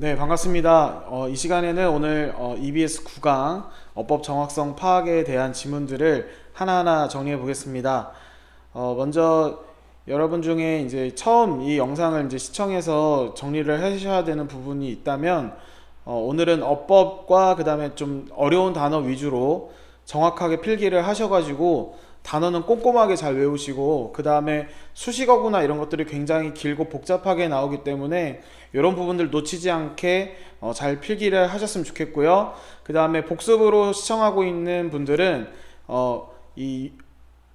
네, 반갑습니다. 어, 이 시간에는 오늘 어, EBS 9강 어법 정확성 파악에 대한 지문들을 하나하나 정리해 보겠습니다. 어, 먼저 여러분 중에 이제 처음 이 영상을 이제 시청해서 정리를 하셔야 되는 부분이 있다면 어, 오늘은 어법과 그 다음에 좀 어려운 단어 위주로 정확하게 필기를 하셔가지고 단어는 꼼꼼하게 잘 외우시고 그 다음에 수식어구나 이런 것들이 굉장히 길고 복잡하게 나오기 때문에 이런 부분들 놓치지 않게 어, 잘 필기를 하셨으면 좋겠고요. 그 다음에 복습으로 시청하고 있는 분들은 어, 이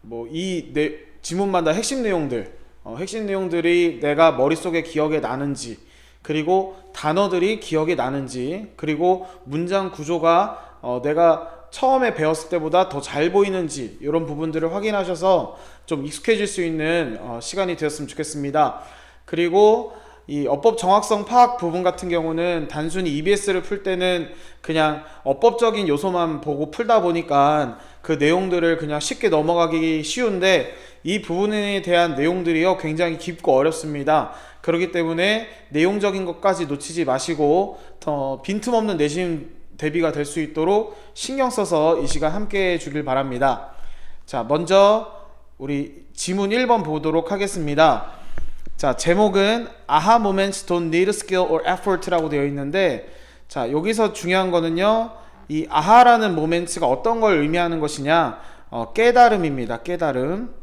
뭐이 지문마다 핵심 내용들 어, 핵심 내용들이 내가 머릿속에 기억에 나는지 그리고 단어들이 기억에 나는지 그리고 문장 구조가 어, 내가 처음에 배웠을 때보다 더 잘 보이는지 이런 부분들을 확인하셔서 좀 익숙해질 수 있는 어, 시간이 되었으면 좋겠습니다. 그리고 이 어법 정확성 파악 부분 같은 경우는 단순히 EBS를 풀 때는 그냥 어법적인 요소만 보고 풀다 보니까 그 내용들을 그냥 쉽게 넘어가기 쉬운데 이 부분에 대한 내용들이요 굉장히 깊고 어렵습니다. 그렇기 때문에 내용적인 것까지 놓치지 마시고 더 빈틈없는 내신 대비가 될 수 있도록 신경 써서 이 시간 함께 해 주길 바랍니다. 자, 먼저 우리 지문 1번 보도록 하겠습니다. 자, 제목은 aha moments don't need skill or effort라고 되어 있는데 자, 여기서 중요한 거는요. 이 아하라는 모멘츠가 어떤 걸 의미하는 것이냐? 어, 깨달음입니다. 깨달음.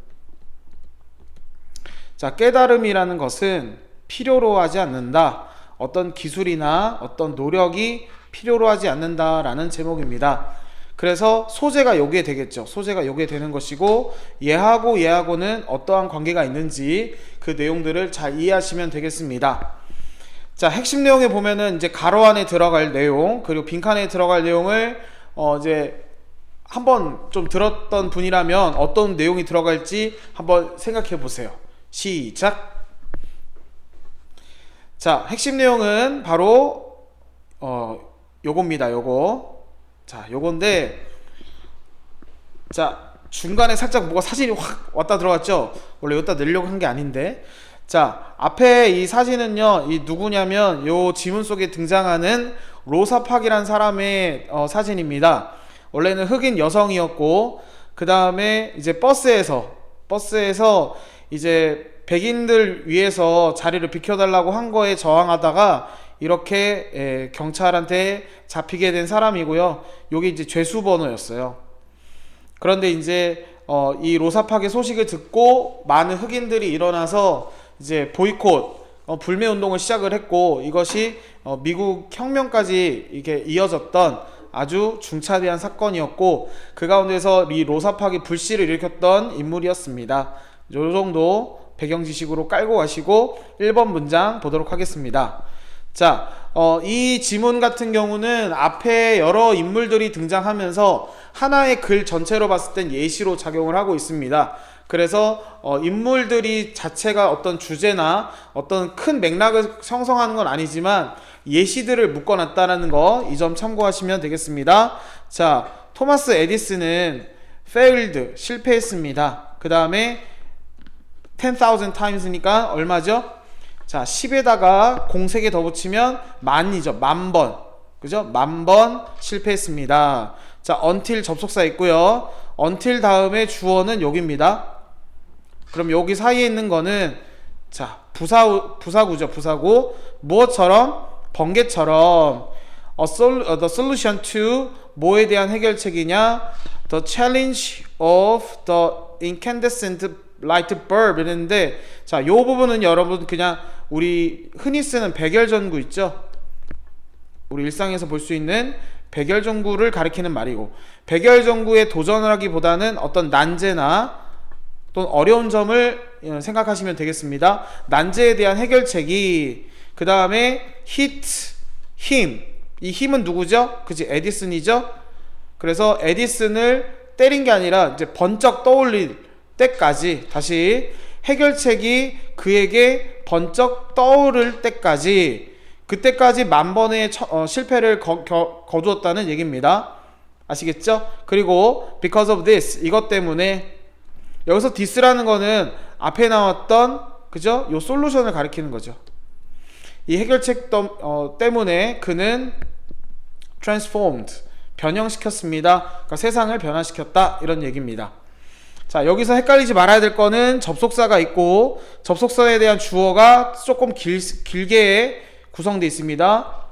자, 깨달음이라는 것은 필요로 하지 않는다. 어떤 기술이나 어떤 노력이 필요로 하지 않는다라는 제목입니다. 그래서 소재가 요게 되겠죠. 소재가 요게 되는 것이고 얘하고 얘하고는 어떠한 관계가 있는지 그 내용들을 잘 이해하시면 되겠습니다. 자, 핵심 내용에 보면은 이제 가로 안에 들어갈 내용 그리고 빈칸에 들어갈 내용을 어 이제 한번 좀 들었던 분이라면 어떤 내용이 들어갈지 한번 생각해 보세요. 시작. 자, 핵심 내용은 바로 어 요겁니다. 요거. 자, 요건데 자, 중간에 살짝 뭐가 사진이 확 왔다 들어갔죠? 원래 여기다 내려고 한 게 아닌데. 자, 앞에 이 사진은요, 이 누구냐면 요 지문 속에 등장하는 로사팍이란 사람의 어, 사진입니다. 원래는 흑인 여성이었고, 그 다음에 이제 버스에서, 버스에서 이제 백인들 위해서 자리를 비켜달라고 한 거에 저항하다가 이렇게 예, 경찰한테 잡히게 된 사람이고요. 요게 이제 죄수 번호였어요. 그런데 이제 어, 이 로사팍의 소식을 듣고 많은 흑인들이 일어나서 이제 보이콧 어, 불매 운동을 시작을 했고 이것이 어, 미국 혁명까지 이게 이어졌던 아주 중차대한 사건이었고 그 가운데서 이 로사팍이 불씨를 일으켰던 인물이었습니다. 요 정도 배경 지식으로 깔고 가시고 1번 문장 보도록 하겠습니다. 자, 어, 이 지문 같은 경우는 앞에 여러 인물들이 등장하면서 하나의 글 전체로 봤을 땐 예시로 작용을 하고 있습니다. 그래서 어, 인물들이 자체가 어떤 주제나 어떤 큰 맥락을 형성하는 건 아니지만 예시들을 묶어놨다는 거 이 점 참고하시면 되겠습니다. 자, 토마스 에디슨은 failed 실패했습니다. 그 다음에 10,000 times니까 얼마죠? 자, 10에다가 공 3개 더 붙이면 만이죠. 만 번. 그죠? 만 번 실패했습니다. 자, until 접속사 있고요. until 다음에 주어는 여기입니다. 그럼 여기 사이에 있는 거는 자, 부사 부사구죠. 부사구. 무엇처럼 번개처럼 a sol, the solution to 뭐에 대한 해결책이냐? The challenge of the incandescent light bulb 이랬는데 자, 요 부분은 여러분 그냥 우리 흔히 쓰는 백열전구 있죠? 우리 일상에서 볼 수 있는 백열전구를 가리키는 말이고 백열전구에 도전을 하기보다는 어떤 난제나 또는 어려운 점을 어, 생각하시면 되겠습니다. 난제에 대한 해결책이 그 다음에 히트, 힘. 이 힘은 누구죠? 그지 에디슨이죠? 그래서 에디슨을 때린 게 아니라 이제 번쩍 떠올릴 때까지 다시 해결책이 그에게 번쩍 떠오를 때까지 그때까지 만 번의 처, 어, 실패를 거, 겨, 거두었다는 얘기입니다. 아시겠죠? 그리고 because of this 이것 때문에 여기서 this라는 거는 앞에 나왔던 그죠? 요 솔루션을 가리키는 거죠. 이 해결책 덤- 어, 때문에 그는 transformed 변형시켰습니다. 그러니까 세상을 변화시켰다 이런 얘기입니다. 자 여기서 헷갈리지 말아야 될 거는 접속사가 있고 접속사에 대한 주어가 조금 길, 길게 구성되어 있습니다.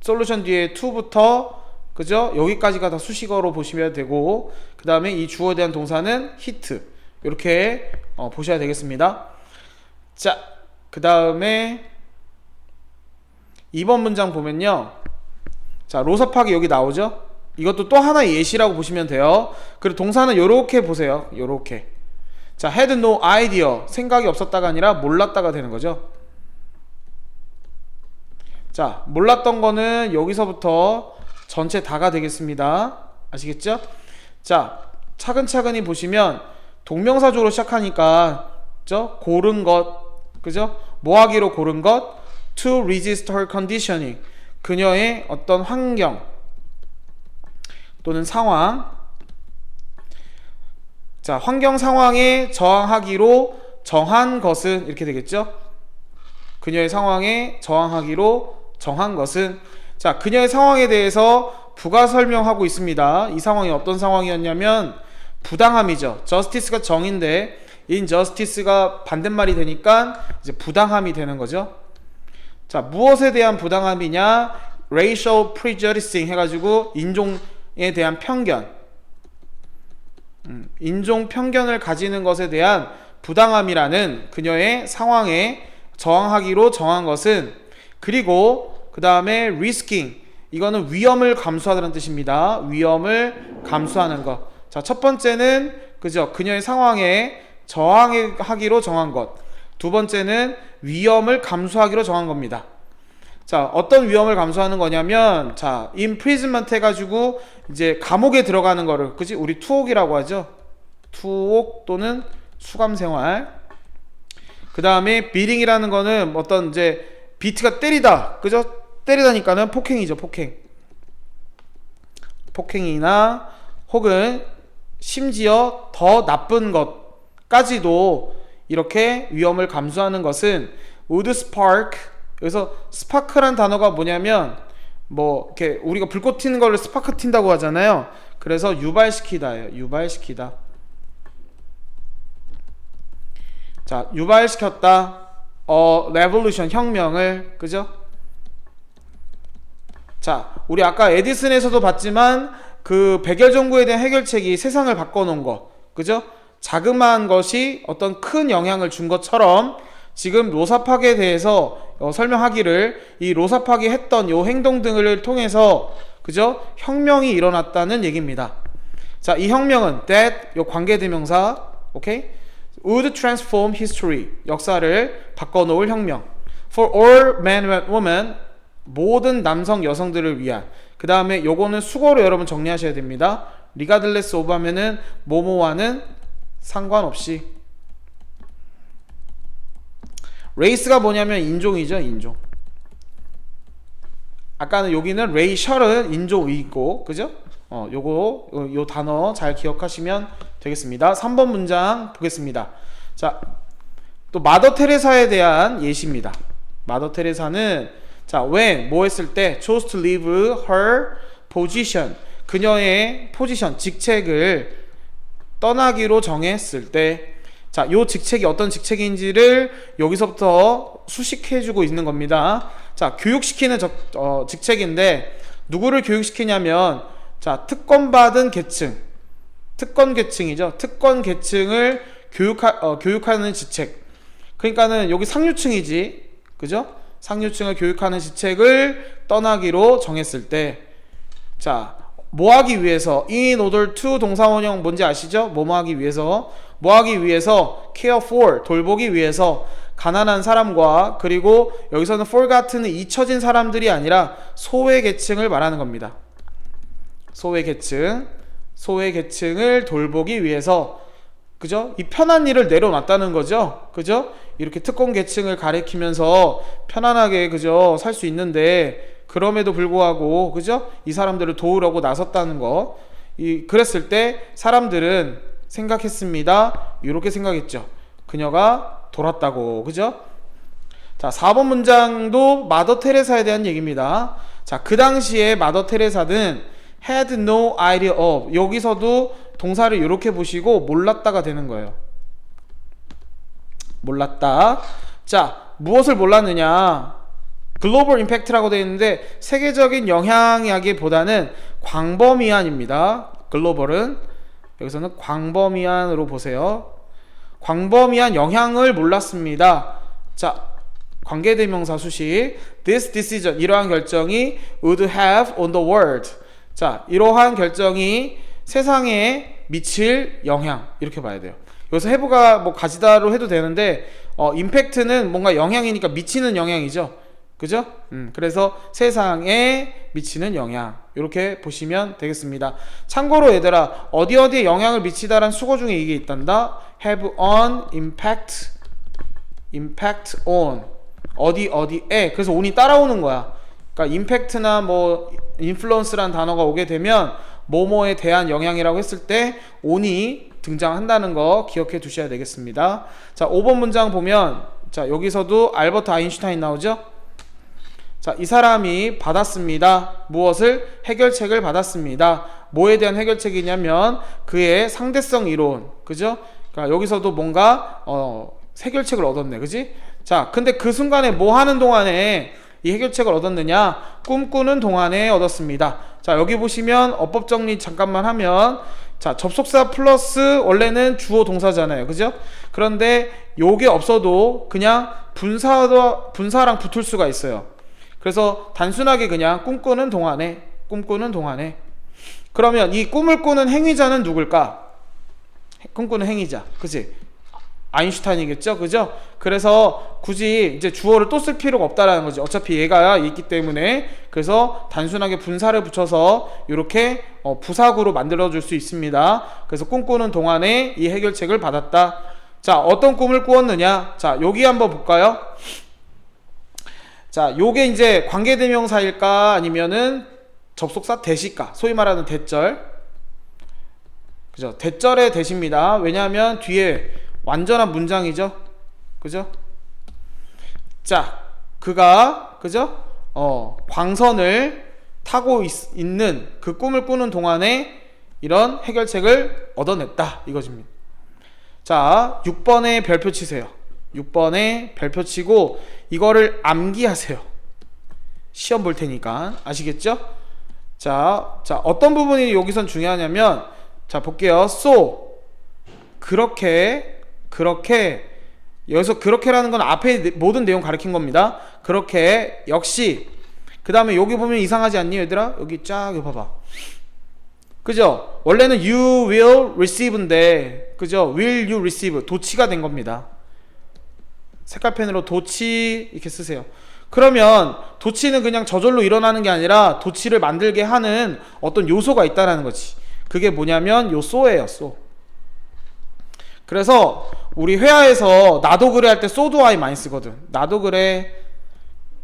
솔루션 뒤에 to부터 그죠 여기까지가 다 수식어로 보시면 되고 그 다음에 이 주어에 대한 동사는 hit 이렇게 어, 보셔야 되겠습니다. 자 그 다음에 2번 문장 보면요. 자, 로사팍이 여기 나오죠? 이것도 또 하나의 예시라고 보시면 돼요. 그리고 동사는 요렇게 보세요. 요렇게. 자, had no idea. 생각이 없었다가 아니라 몰랐다가 되는 거죠. 자, 몰랐던 거는 여기서부터 전체 다가 되겠습니다. 아시겠죠? 자, 차근차근히 보시면 동명사조로 시작하니까 그죠? 고른 것 그죠? 뭐 하기로 고른 것 to resist her conditioning 그녀의 어떤 환경 또는 상황. 자 환경 상황에 저항하기로 정한 것은 이렇게 되겠죠? 그녀의 상황에 저항하기로 정한 것은. 자 그녀의 상황에 대해서 부가 설명하고 있습니다. 이 상황이 어떤 상황이었냐면 부당함이죠. justice가 정인데 injustice가 반대말이 되니까 이제 부당함이 되는 거죠. 자, 무엇에 대한 부당함이냐? racial prejudicing 해가지고 인종에 대한 편견. 음, 인종 편견을 가지는 것에 대한 부당함이라는 그녀의 상황에 저항하기로 정한 것은 그리고 그 다음에 risking 이거는 위험을 감수하다는 뜻입니다. 위험을 감수하는 것. 자, 첫 번째는 그죠? 그녀의 상황에 저항하기로 정한 것. 두 번째는 위험을 감수하기로 정한 겁니다. 자, 어떤 위험을 감수하는 거냐면, 자, imprisonment 해가지고, 이제 감옥에 들어가는 거를, 그지? 우리 투옥이라고 하죠? 투옥 또는 수감 생활. 그 다음에 비링이라는 거는 어떤 이제, 비트가 때리다. 그죠? 때리다니까는 폭행이죠, 폭행. 폭행이나 혹은 심지어 더 나쁜 것까지도 이렇게 위험을 감수하는 것은 would spark 여기서 스파크란 단어가 뭐냐면 뭐 이렇게 우리가 불꽃 튀는 거를 스파크 튄다고 하잖아요. 그래서 유발시키다예요. 유발시키다. 자, 유발시켰다. 어, 레볼루션 혁명을 그죠? 자, 우리 아까 에디슨에서도 봤지만 그 백열 정부에 대한 해결책이 세상을 바꿔 놓은 거, 그죠? 자그마한 것이 어떤 큰 영향을 준 것처럼 지금 로사팍에 대해서 어, 설명하기를 이 로사팍이 했던 요 행동 등을 통해서 그죠? 혁명이 일어났다는 얘기입니다. 자, 이 혁명은 that 요 관계 대명사 오케이? would transform history 역사를 바꿔 놓을 혁명 for all men and women 모든 남성 여성들을 위한 그 다음에 요거는 수고로 여러분 정리하셔야 됩니다. of 하면은 뭐뭐와는 상관없이 레이스가 뭐냐면 인종이죠 인종. 아까는 여기는 레이셜은 인종이고 그죠? 어 요거 요, 요 단어 잘 기억하시면 되겠습니다. 3번 문장 보겠습니다. 자 또 마더 테레사에 대한 예시입니다. 마더 테레사는 자 when 뭐 했을 때 chose to leave her position 그녀의 포지션 직책을 떠나기로 정했을 때 자, 요 직책이 어떤 직책인지를 여기서부터 수식해주고 있는 겁니다. 자, 교육시키는 적, 어, 직책인데 누구를 교육시키냐면 자, 특권받은 계층, 특권 계층이죠. 특권 계층을 교육하, 어, 교육하는 직책. 그러니까는 여기 상류층이지, 그죠? 상류층을 교육하는 직책을 떠나기로 정했을 때, 자, 뭐 하기 위해서 in order to 동사원형 뭔지 아시죠? 뭐뭐 하기 위해서 뭐 하기 위해서 care for 돌보기 위해서 가난한 사람과 그리고 여기서는 for 같은 잊혀진 사람들이 아니라 소외 계층을 말하는 겁니다. 소외 계층 소외 계층을 돌보기 위해서 그죠? 이 편한 일을 내려놨다는 거죠. 그죠? 이렇게 특권 계층을 가리키면서 편안하게 그죠? 살 수 있는데 그럼에도 불구하고 그죠? 이 사람들을 도우려고 나섰다는 거. 이 그랬을 때 사람들은 생각했습니다. 이렇게 생각했죠. 그녀가 돌았다고. 그죠? 자, 4번 문장도 마더 테레사에 대한 얘기입니다. 자, 그 당시에 마더 테레사는 had no idea of 여기서도 동사를 이렇게 보시고 몰랐다가 되는 거예요. 몰랐다. 자, 무엇을 몰랐느냐? 글로벌 임팩트라고 되어 있는데 세계적인 영향이라기보다는 광범위한입니다. 글로벌은 여기서는 광범위한으로 보세요. 광범위한 영향을 몰랐습니다. 자, 관계대명사 수식 this decision 이러한 결정이 would have on the world. 자, 이러한 결정이 세상에 미칠 영향 이렇게 봐야 돼요. 여기서 해부가 뭐 가지다로 해도 되는데 어, 임팩트는 뭔가 영향이니까 미치는 영향이죠. 그죠? 음, 그래서 세상에 미치는 영향 이렇게 보시면 되겠습니다. 참고로 얘들아 어디 어디에 영향을 미치다란 수거 중에 이게 있단다. have on impact impact on 어디 어디에 그래서 on이 따라오는 거야. 그러니까 임팩트나 뭐 인플루언스란 단어가 오게 되면 뭐뭐에 대한 영향이라고 했을 때 on이 등장한다는 거 기억해 두셔야 되겠습니다. 자, 5번 문장 보면 자, 여기서도 알버트 아인슈타인 나오죠? 자, 이 사람이 받았습니다. 무엇을? 해결책을 받았습니다. 뭐에 대한 해결책이냐면 그의 상대성 이론. 그죠? 그러니까 여기서도 뭔가 어, 해결책을 얻었네. 그지? 자, 근데 그 순간에 뭐 하는 동안에 이 해결책을 얻었느냐? 꿈꾸는 동안에 얻었습니다. 자, 여기 보시면 어법 정리 잠깐만 하면 자, 접속사 플러스 원래는 주어 동사잖아요. 그죠? 그런데 요게 없어도 그냥 분사도 분사랑 붙을 수가 있어요. 그래서 단순하게 그냥 꿈꾸는 동안에 꿈꾸는 동안에 그러면 이 꿈을 꾸는 행위자는 누굴까? 꿈꾸는 행위자. 그지? 아인슈타인이겠죠? 그죠? 그래서 굳이 이제 주어를 또 쓸 필요가 없다라는 거지. 어차피 얘가 있기 때문에 그래서 단순하게 분사를 붙여서 이렇게 어, 부사구로 만들어 줄 수 있습니다. 그래서 꿈꾸는 동안에 이 해결책을 받았다. 자, 어떤 꿈을 꾸었느냐? 자, 여기 한번 볼까요? 자, 요게 이제 관계대명사일까 아니면은 접속사 대시까? 소위 말하는 대절. 그죠? 대절의 대시입니다. 왜냐하면 뒤에 완전한 문장이죠. 그죠? 자, 그가 그죠? 어, 광선을 타고 있, 있는 그 꿈을 꾸는 동안에 이런 해결책을 얻어냈다. 이거입니다. 자, 6번에 별표 치세요. 6번에 별표 치고 이거를 암기하세요. 시험 볼 테니까. 아시겠죠? 자, 자, 어떤 부분이 여기선 중요하냐면 자, 볼게요. so 그렇게 그렇게 여기서 그렇게라는 건 앞에 모든 내용 가르친 겁니다. 그렇게 역시 그 다음에 여기 보면 이상하지 않니 얘들아? 여기 쫙 봐봐. 그죠? 원래는 you will receive인데 그죠? will you receive 도치가 된 겁니다. 색깔펜으로 도치 이렇게 쓰세요. 그러면 도치는 그냥 저절로 일어나는 게 아니라 도치를 만들게 하는 어떤 요소가 있다라는 거지. 그게 뭐냐면 요 쏘예요, 쏘. 그래서 우리 회화에서 나도 그래 할 때 소도 아이 많이 쓰거든. 나도 그래.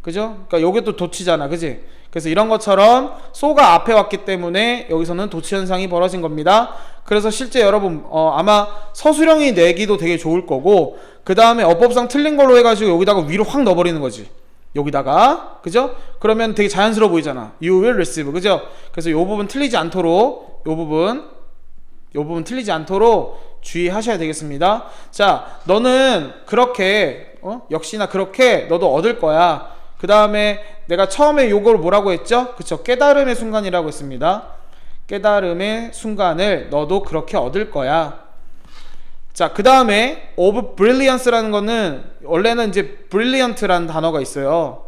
그죠? 그러니까 요게 또 도치잖아. 그지? 그래서 이런 것처럼 소가 앞에 왔기 때문에 여기서는 도치 현상이 벌어진 겁니다. 그래서 실제 여러분 어, 아마 서술형이 내기도 되게 좋을 거고 그 다음에 어법상 틀린 걸로 해가지고 여기다가 위로 확 넣어버리는 거지. 여기다가 그죠? 그러면 되게 자연스러워 보이잖아. You will receive 그죠? 그래서 요 부분 틀리지 않도록 요 부분 요 부분 틀리지 않도록 주의하셔야 되겠습니다. 자, 너는 그렇게 어? 역시나 그렇게 너도 얻을 거야. 그 다음에 내가 처음에 요걸 뭐라고 했죠? 그쵸? 깨달음의 순간이라고 했습니다. 깨달음의 순간을 너도 그렇게 얻을 거야. 자, 그 다음에 of brilliance라는 거는 원래는 이제 brilliant라는 단어가 있어요.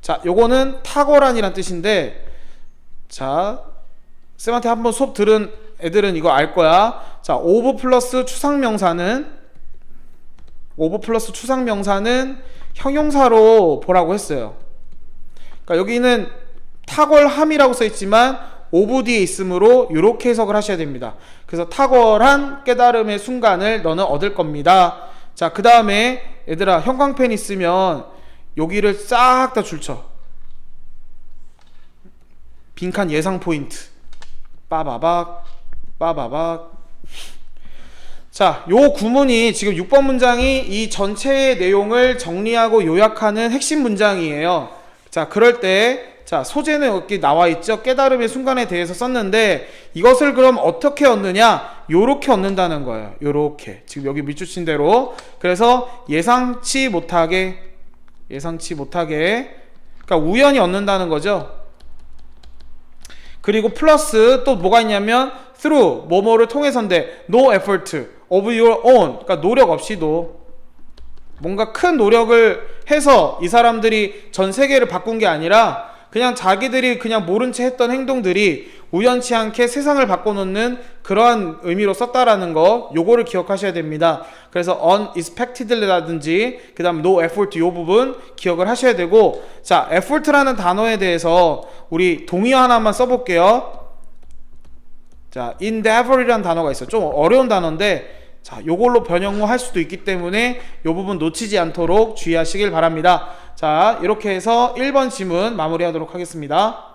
자, 요거는 탁월한이란 뜻인데 자, 쌤한테 한번 수업 들은 애들은 이거 알 거야. 자, of 플러스 추상명사는 of 플러스 추상명사는 형용사로 보라고 했어요. 그러니까 여기는 탁월함이라고 써 있지만 오브 뒤에 있으므로 이렇게 해석을 하셔야 됩니다. 그래서 탁월한 깨달음의 순간을 너는 얻을 겁니다. 자, 그 다음에 얘들아 형광펜 있으면 여기를 싹 다 줄쳐. 빈칸 예상 포인트. 빠바박, 빠바박. 자, 요 구문이 지금 6번 문장이 이 전체의 내용을 정리하고 요약하는 핵심 문장이에요. 자, 그럴 때 자, 소재는 여기 나와 있죠. 깨달음의 순간에 대해서 썼는데 이것을 그럼 어떻게 얻느냐? 요렇게 얻는다는 거예요. 요렇게. 지금 여기 밑줄친 대로. 그래서 예상치 못하게 예상치 못하게 그러니까 우연히 얻는다는 거죠. 그리고 플러스 또 뭐가 있냐면 through 뭐뭐를 통해서인데 no effort of your own 그러니까 노력 없이도 뭔가 큰 노력을 해서 이 사람들이 전 세계를 바꾼 게 아니라 그냥 자기들이 그냥 모른 채 했던 행동들이 우연치 않게 세상을 바꿔놓는 그러한 의미로 썼다라는 거 요거를 기억하셔야 됩니다. 그래서 unexpected라든지 그 다음 no effort 요 부분 기억을 하셔야 되고 자 effort라는 단어에 대해서 우리 동의 하나만 써볼게요. 자 endeavor이라는 단어가 있어요. 좀 어려운 단어인데 자, 요걸로 변형을 할 수도 있기 때문에 요 부분 놓치지 않도록 주의하시길 바랍니다. 자, 이렇게 해서 1번 지문 마무리하도록 하겠습니다.